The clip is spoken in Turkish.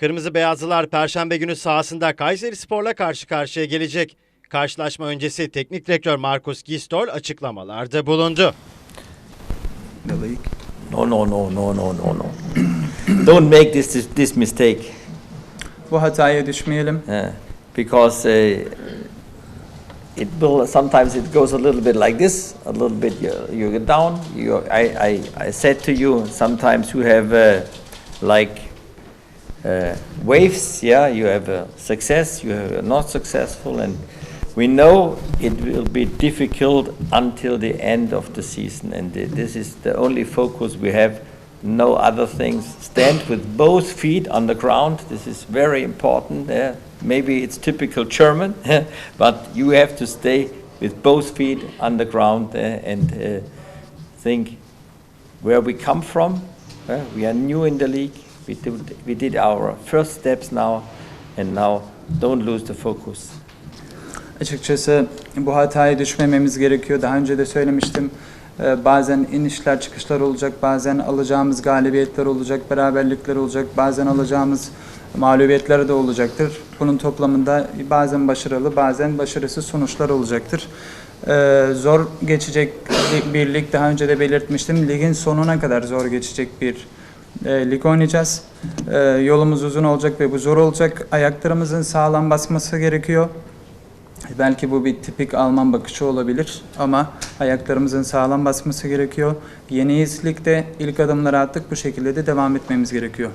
Kırmızı Beyazlılar Perşembe günü sahasında Kayseri Spor'la karşı karşıya gelecek. Karşılaşma öncesi teknik direktör Markus Gistol açıklamalarda bulundu. the league. No, no, no, no, no, no, no. Don't make this this, this mistake Bu hataya düşmeyelim. uh, because uh, it will sometimes it goes a little bit like this, a little bit you, you get down. You, I, I, I said to you sometimes you have uh, like uh, waves. Yeah, you have a success, you have a not successful, and we know it will be difficult until the end of the season. And th- this is the only focus we have. No other things. Stand with both feet on the ground. This is very important. Yeah. Maybe it's typical German, but you have to stay with both feet on the ground uh, and uh, think where we come from. Uh, we are new in the league. We did, we did our first steps now, and now don't lose the focus. Açıkçası bu hataya düşmememiz gerekiyor. Daha önce de söylemiştim. Ee, Bazen inişler çıkışlar olacak, bazen alacağımız galibiyetler olacak, beraberlikler olacak, bazen alacağımız mağlubiyetler de olacaktır. Bunun toplamında bazen başarılı, bazen başarısız sonuçlar olacaktır. Ee, Zor geçecek bir lig, daha önce de belirtmiştim. Ligin sonuna kadar zor geçecek bir e, lig oynayacağız. Ee, Yolumuz uzun olacak ve bu zor olacak. Ayaklarımızın sağlam basması gerekiyor. Belki bu bir tipik Alman bakışı olabilir ama ayaklarımızın sağlam basması gerekiyor. Yeniyiz ligde ilk adımları attık bu şekilde de devam etmemiz gerekiyor.